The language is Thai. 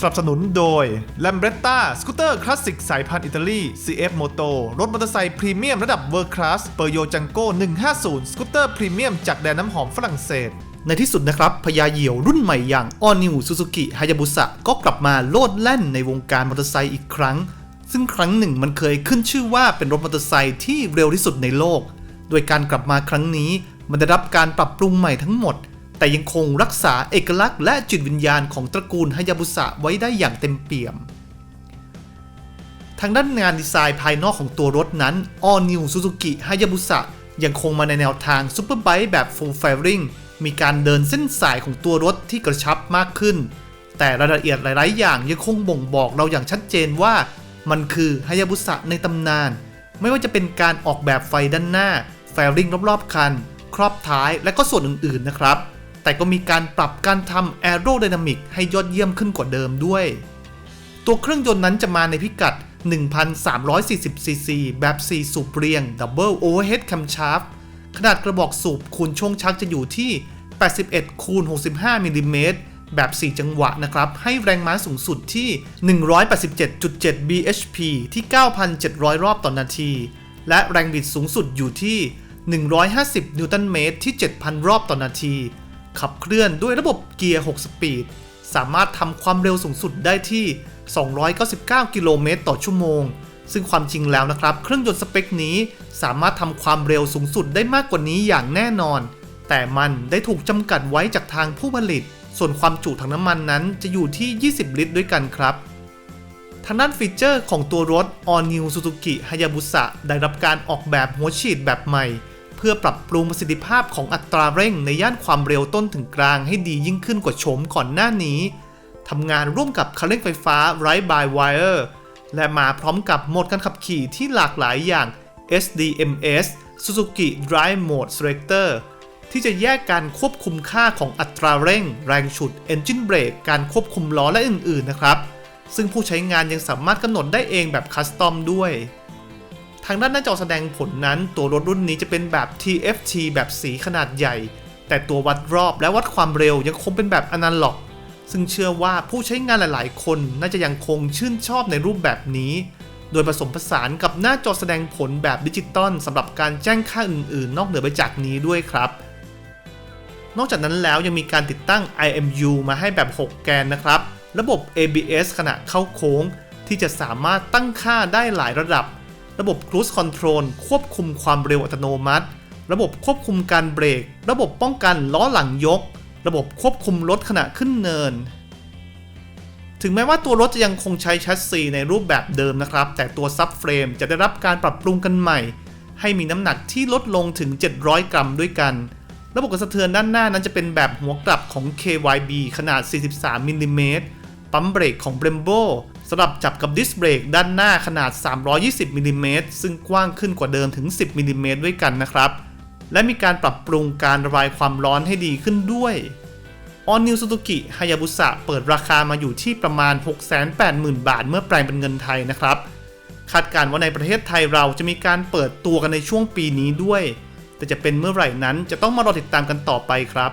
สนับสนุนโดย l a m b r e t t a สกูตเตอร์คลาสสิกสายพันธุ์อิตาลี CF Moto รถมอเตอร์ไซค์พรีเมียมระดับ World Class เปอร์โยจังโก้150 สกูตเตอร์พรีเมียมจากแดนน้ำหอมฝรั่งเศสในที่สุดนะครับพญาเหยี่ยวรุ่นใหม่อย่าง All New Suzuki Hayabusa ก็กลับมาโลดแล่นในวงการมอเตอร์ไซค์อีกครั้ง ซึ่งครั้งหนึ่งมันเคยขึ้นชื่อว่าเป็นรถมอเตอร์ไซค์ที่เร็วที่สุดในโลก โดยการกลับมาครั้งนี้ มันได้รับการปรับปรุงใหม่ทั้งหมด แต่ยังคงรักษาเอกลักษณ์และจิตวิญญาณของตระกูลฮายาบุสะไว้ได้อย่างเต็มเปี่ยม ทางด้านงานดีไซน์ภายนอกของตัวรถนั้น All New Suzuki Hayabusa ยังคงมาในแนวทางซูเปอร์ไบค์แบบ Full Fairing มีการเดินเส้นสายของตัวรถที่กระชับมากขึ้น แต่รายละเอียดหลาย ๆ อย่างยังคงบ่งบอกเราอย่างชัดเจนว่า มันคือฮายาบุสะในตำนาน ไม่ว่าจะเป็นการออกแบบไฟด้านหน้า แฟริงรอบ ๆ คัน ครอบท้ายและก็ส่วนอื่น ๆ นะครับ แต่ก็มีการปรับการทำแอโร d y นามิกให้ยอดเยี่ยมขึ้นกว่าเดิมด้วย ตัวเครื่องยนต์นั้นจะมาในพิกัด 1,340 ซีซีแบบ 4 สูบเรียง Double Overhead Camshaft ขนาดกระบอกสูบคูณช่วงชักจะอยู่ที่ 81 คูณ 65 มิลลิเมตรแบบ 4 จังหวะนะครับ ให้แรงม้าสูงสุดที่ 187.7 bhp ที่ 9,700 รอบต่อนนาที และแรงบิดสูงสุดอยู่ที่ 150 นิวตันเมตรที่ 7,000 รอบต่อนนาที ขับเคลื่อนด้วยระบบเกียร์ 6 สปีด สามารถทำความเร็วสูงสุดได้ที่ 299 กิโลเมตรต่อชั่วโมง ซึ่งความจริงแล้วนะครับ เครื่องยนต์สเปคนี้สามารถทำความเร็วสูงสุดได้มากกว่านี้อย่างแน่นอน แต่มันได้ถูกจำกัดไว้จากทางผู้ผลิต ส่วนความจุถังน้ำมันนั้นจะอยู่ที่ 20 ลิตรด้วยกันครับทางด้านฟีเจอร์ของตัวรถ All New Suzuki Hayabusa ได้รับการออกแบบหัวฉีดแบบใหม่ เพื่อปรับปรุงประสิทธิภาพของอัตราเร่งในย่านความเร็วต้นถึงกลางให้ดียิ่งขึ้นกว่าโฉมก่อนหน้านี้ทำงานร่วมกับคันเร่งไฟฟ้า Ride by Wire และมาพร้อมกับโหมดการขับขี่ที่หลากหลายอย่าง SDMS Suzuki Drive Mode Selector ที่จะแยกการควบคุมค่าของอัตราเร่ง แรงฉุด Engine Brake การควบคุมล้อและอื่น ๆ นะครับ ซึ่งผู้ใช้งานยังสามารถกำหนดได้เองแบบคัสตอมด้วย ทางด้านหน้าจอแสดงผลนั้น ตัวรถรุ่นนี้จะเป็นแบบ TFT แบบสีขนาดใหญ่ แต่ตัววัดรอบและวัดความเร็วยังคงเป็นแบบอนาล็อก ซึ่งเชื่อว่าผู้ใช้งานหลายๆ คนน่าจะยังคงชื่นชอบในรูปแบบนี้ โดยผสมผสานกับหน้าจอแสดงผลแบบดิจิตอลสำหรับการแจ้งค่าอื่น ๆ นอกเหนือไปจากนี้ด้วยครับ นอกจากนั้นแล้วยังมีการติดตั้ง IMU มาให้แบบ 6 แกนนะครับ ระบบ ABS ขณะเข้าโค้ง ที่จะสามารถตั้งค่าได้หลายระดับ ระบบ Cruise Control ควบคุมความเร็วอัตโนมัติ ระบบควบคุมการเบรก ระบบป้องกันล้อหลังยก ระบบควบคุมรถขณะขึ้นเนิน ถึงแม้ว่าตัวรถจะยังคงใช้แชสซีในรูปแบบเดิมนะครับ แต่ตัวซับเฟรมจะได้รับการปรับปรุงกันใหม่ ให้มีน้ำหนักที่ลดลงถึง 700 กรัมด้วยกัน ระบบกระสะเทือนด้านหน้านั้นจะเป็นแบบหัวกลับของ KYB ขนาด 43มิลลิเมตรปั๊มเบรกของ Brembo สำหรับจับกับดิสเบรกด้านหน้าขนาด 320มิลลิเมตรซึ่งกว้างขึ้นกว่าเดิมถึง 10มิลลิเมตรด้วยกันนะครับ และมีการปรับปรุงการระบายความร้อนให้ดีขึ้นด้วย All New Suzuki Hayabusa เปิดราคามาอยู่ที่ประมาณ 680,000 บาทเมื่อแปลงเป็นเงินไทยนะครับ คาดการณ์ว่าในประเทศไทยเราจะมีการเปิดตัวกันในช่วงปีนี้ด้วย แต่จะเป็นเมื่อไหร่นั้นจะต้องมารอติดตามกันต่อไปครับ